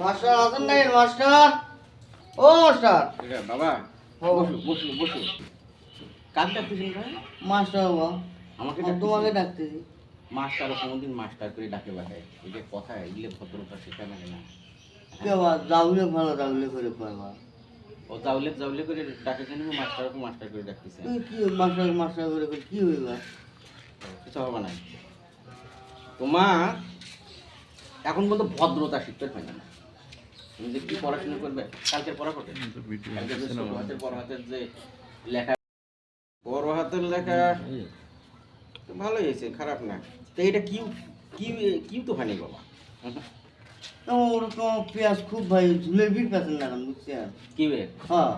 Master আছেন নাই master? ও মাস্টার। বাবা। বসু বসু বসু। ডাকতেছেন মাস্টার বাবা আমাকে তোমাকে তোমাকে ডাকতেছি। মাস্টার কোনোদিন মাস্টার করে ডাকে এই যে কথা এগুলো ভদ্রতা না। বাবা ভালো যাবলে করে ও জাউলে জাউলে করে ডাকে কেন? মাস্টার করে ডাকতেছে। কি মাস্টার মাস্টার করে কি হইবা কিছু হবে না। তোমার এখন পর্যন্ত ভদ্রতা শিখতে পারি না। তুমি যে কি পড়াশোনা করবে কালকের পড়া করবে? হাতের বড় হাতের যে লেখা বড় হাতের লেখা ভালোই হয়েছে খারাপ না। তো এটা কি কি কি তো হয়নি বাবা তোমার পেঁয়াজ খুব ভাই ঝুলেবির পেছেন না বুঝছেন কি বে? হ্যাঁ।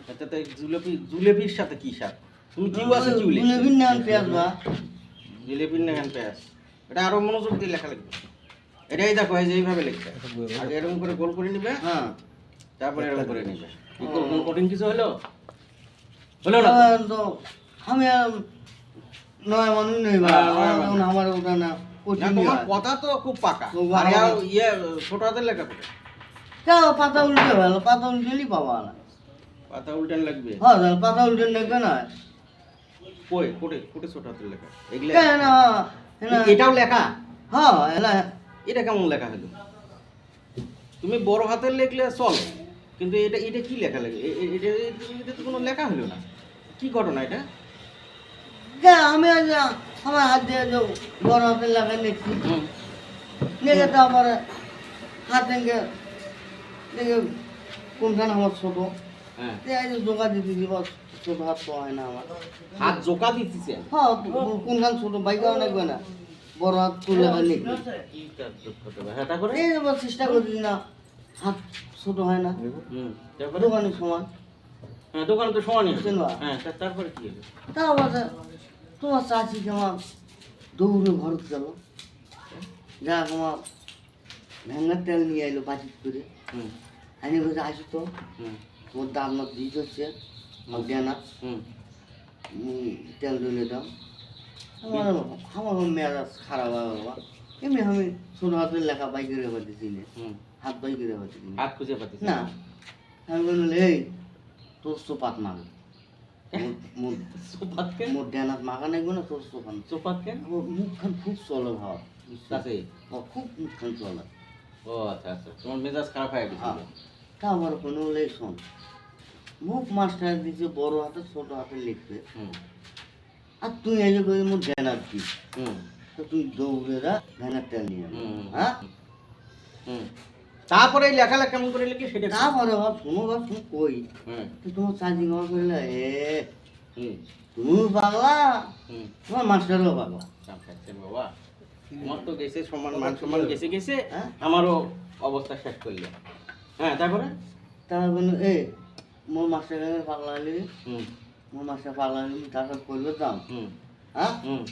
এটা তো জুলেপি জুলেপির সাথে কি সাথ তুমি কি আছে জুলে ঝুলেবির নাম পেঁয়াজ বা? জিলেপির না কেন পেঁয়াজ? এটা আরও মনোযোগ দিয়ে লেখা লাগবে। এটাই দেখো এই যে এইভাবে লিখবে। আগে এরকম করে গোল করে নিবে হ্যাঁ। তারপরে এরকম করে নিবে। কোন কঠিন কিছু হলো? হলো না? তো আমি নয় মানুষ নেই হ্যাঁ। আমার- ওটা না না, তোমার কথা তো খুব পাকা। আর ইয়ে ছোট হাতের লেখা করে কেউ পাতা উল্টে ভালো পাতা উল্টেলি পাবা না। পাতা উল্টান লাগবে? হ্যাঁ তাহলে পাতা উল্টে নেবে না। কই? কোটে কোটে ছোট হাতের লেখা। এগুলা না এটাও লেখা? হ্যাঁ এলা এটা কেমন লেখা হলো? তুমি বড় হাতের লিখলে চল কিন্তু এটা এটা কি লেখা লাগে এটা এটা- তো কোনো লেখা হলো না। কি ঘটনা এটা? আমি আমার হাত দিয়ে বড় হাতের হুম, নিয়ে তো আমার হাত দেখে কোনখানে আমার ছোট। হ্যাঁ। জোগা দিতে দিব ছোট হাত তো হয় না আমার। হাত জোকা দিতেছে হ্যাঁ কোনখান ছোট বাইকে অনেক না। বড় হাত তুলে নিচ্ছি কি তার দুঃখ তো ভাই। হ্যাঁ তারপরে এই এবার চেষ্টা করছি না হাত ছোট হয় না। দোকানের সমান। হ্যাঁ দোকানে তো সমানই চিনবা? হ্যাঁ তারপরে কি হলো তা আবার তোমার চাচি কেমন দৌড়ে ঘর গেল। যা তোমার ভেঙ্গার তেল নিয়ে এলো বাজি করে হুম। আমি বলছি আসি তো। হুম। তোমার দাম না দিতে হচ্ছে। দেনা। হুম। তেল দিলে দাও। আমার আমার মেজাজ খারাপ হয় বাবা এমনি আমি ছোট হাতের লেখা বাইক করে পাঠিয়েছি না হাত বাইক করে পাঠিয়েছি না হাত খুঁজে পাতিস না আমি বললাম এই তোর সোপাত মোর নাই না তোর সোপান সোপাত কেন মুখখান খুব চলে ভাব কাছে ও খুব মুখখান চলে ও আচ্ছা আচ্ছা তোমার মেজাজ খারাপ হয়ে গেছে হ্যাঁ। তা আমার কোনো হলেই শোন মুখ মাস্টার দিছে বড় হাতে ছোট হাতে লিখবে। হুম। আর তুই এসে কই মোর ডেনার কি? হুম। তো তুই দৌড়ে যা ডেনার তেল নিয়ে হ্যাঁ? হুম। তারপরে এই লেখালেখি কেমন করে লিখি সেটা তারপরে ভাব শুনো ভাব শুনো কই? হুম। তো তোমার চার্জিং আমার করলে এ তুমি পাগলা? তোমার মাস্টারও পাগলা। চাপ খাচ্ছে বাবা। তোমার তো গেছে সমান মান সমান গেছে। গেছে হ্যাঁ? আমারও অবস্থা শেষ করলে হ্যাঁ তারপরে? তার বলল এ মোর মাস্টার পাগলা হলি হুম। পাগলা হলি তারপর করবে দাম হ্যাঁ? হুম।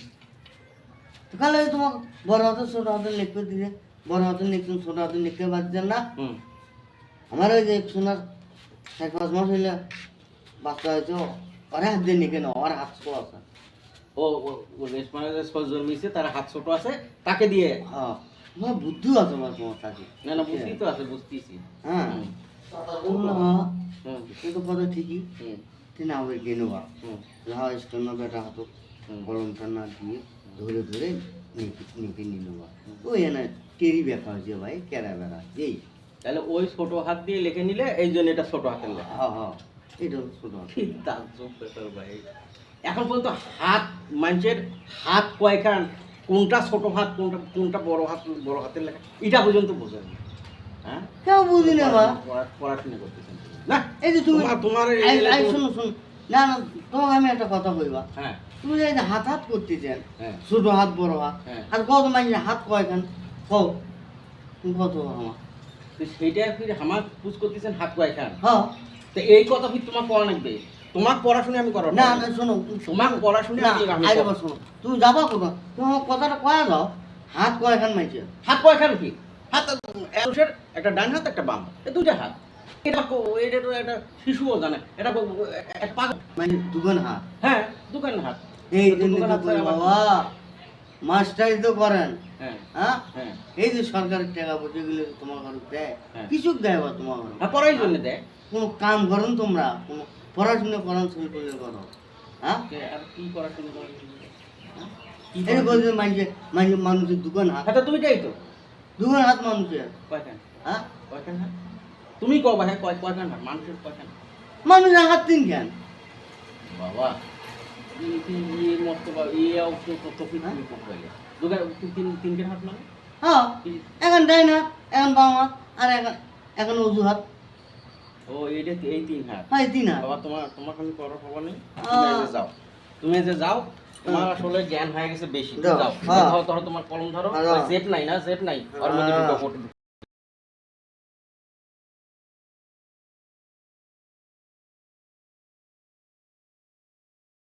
তো কালে তোমার বড় হাতে ছোট হাতে লিখতে দিলে বড় হাতে লিখছেন ছোট হাতে লিখতে পারছেন না? আমার ওই যে সোনার চার পাঁচ মাস হইলে বাচ্চা হয়েছে ওরা হাত দিয়ে নিকে না ওর হাত ছোট আছে। ও রেশমানের সজ জন্মিছে তার হাত ছোট আছে তাকে দিয়ে। হ্যাঁ। তোমার বুদ্ধিও আছে আমার তোমার কাছে। না না বুঝতেই তো আছে বুঝতেছি। হ্যাঁ। হুম। বলল হ্যাঁ হুম। এ তো কথা ঠিকই। তিনি আবার হুম। যাহা স্টোন না বেটা হাত। গরমটা না দিয়ে ধরে ধরে নিতে নিতে নিলবা ওই এনে টেরি ব্যাখ্যা হয়েছে ভাই কেরা বেড়া এই। তাহলে ওই ছোট হাত দিয়ে লিখে নিলে এই জন্য এটা ছোট হাতের লেখা। হ্যাঁ হ্যাঁ এটা ছোট হাত ব্যাপার ভাই। এখন পর্যন্ত হাত মানুষের হাত কয়খান কোনটা ছোট হাত কোনটা কোনটা বড় হাত বড় হাতের লেখা এটা পর্যন্ত বোঝেন হ্যাঁ কেউ বুঝি না বা পড়াশোনা করতেছেন। না। এই যে তুমি তোমার তোমার তোমার- শোনো শোনো। না না তোমাকে আমি একটা কথা কইবা। হ্যাঁ। তুমি যে এই যে হাত হাত করতেছেন হ্যাঁ। ছোট হাত বড় হাত হ্যাঁ। আর কত মানে হাত কয়খান কও। তুমি কত আমার সেইটা ফির আমার পুজ করতেছেন হাত কয়খান হ্যাঁ। তো এই কথা ফির তোমার পড়া লাগবে। তোমার পড়াশোনা আমি করাবো। না না শোনো তুমি- তোমার পড়াশোনা আমি- করব। শোনো। তুমি যাবা কোথাও তুমি আমার কথাটা কয়া দাও। হাত কয়খান মাইছে? হাত কয়খান কি? হাত মানুষের একটা ডান হাত একটা বাম দুইটা হাত। এটা এটা তো একটা শিশুও জানে। এটা কো- পাগল মানে দুগান হাত। হ্যাঁ দোকান হাত। এই জন্য দোকান তো হাত কই আবার- বাবা মাস্টারি তো করেন। হ্যাঁ হ্যাঁ? হ্যাঁ। এই যে সরকারের টাকা পয়সা গুলো তোমার ঘরে দেয় হ্যাঁ। কিছু দেয় বা তোমার ঘরে হ্যাঁ পড়াই জন্য দেয়। কোনো কাম করেন তোমরা কোনো পড়াশোনা করেন ছেলে পেলে করো। হ্যাঁ? কে আর কি পড়াশোনা করে? কি এই যে বলছে মানুষের দোকান হাত। হ্যাঁ তুমি যাই তো? দোকান হাত মানুষের কয়খান? হ্যাঁ? কয়খান হাত তুমি কও ভাই কয় কয়খান হাত মানুষের কয়খান? মানুষের হাত তিন কেন বাবা ইয়ে মত ইয়ে অবশ্য কত কি তুমি কো তিন তিন তিন কেন হাত মানে? হ্যাঁ এখন ডাইন হাত এখন বাম হাত আর এখন এখন অজু হাত ও এইটা এই তিন হাত? হয় তিন হাত। বাবা তোমার তোমার আমি পড়ার খবর নেই। তুমি যে যাও। তুমি যে যাও। তোমার আসলে জ্ঞান হয়ে গেছে বেশি হ্যাঁ। ধরো তোমার কলম ধরো হ্যাঁ। জেট নাই না জেট নাই ওর মধ্যে। ঢুকো